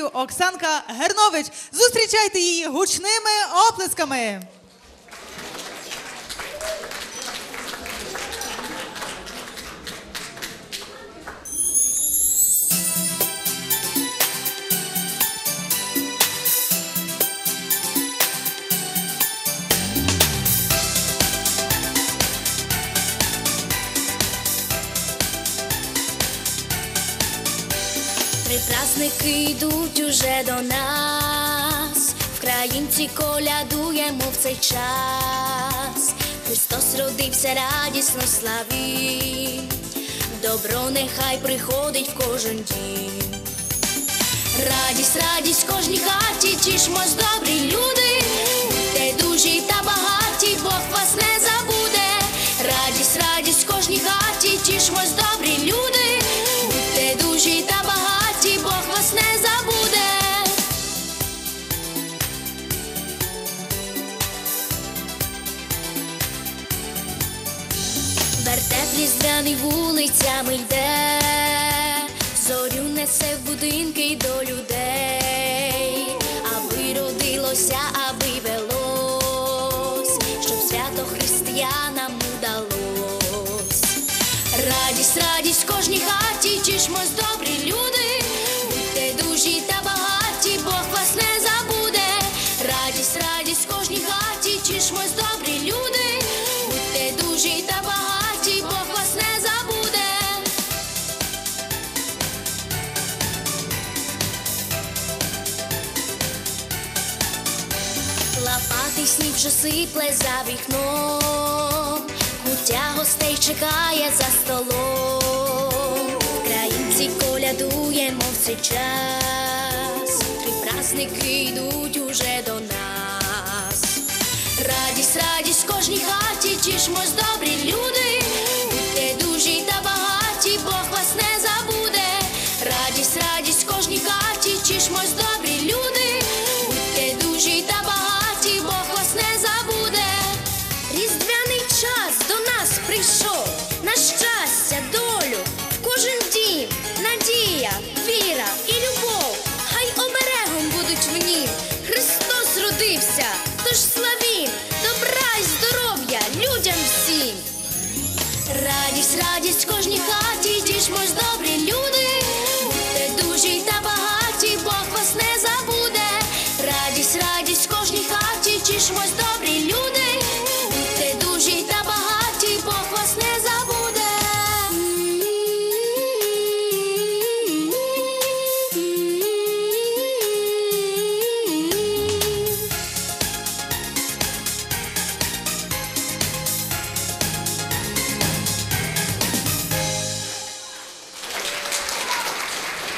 гостів Оксанка Гернович. Зустрічайте її гучними оплесками. Три праздники йдуть уже до нас, Вкраїнці колядуємо в цей час. Христос родився радісно славі, добро нехай приходить в кожен дім. Радість, радість в кожній хаті, тішмось, добрі люди, Вертеп різдвяний вулицями йде, зорю несе в будинки до людей, аби родилося, аби велось, щоб свято християнам удалось. Радість, радість в кожній хаті, тішмось, добрі люди, будьте дужі та Лопатий сніг вже сипле за вікном, куття гостей чекає за столом. Українці колядуємо в цей час, три праздники йдуть уже до нас. Радість, радість в кожній хаті, тішмось добрі Боровся, тож славім, добра й здоров'я людям всім. Радість, радість в кожній хаті, тішмось добрі люди, будьте дужі та багаті, Бог вас не забуде. Радість, радість в кожній хаті, тішмось добрі люди.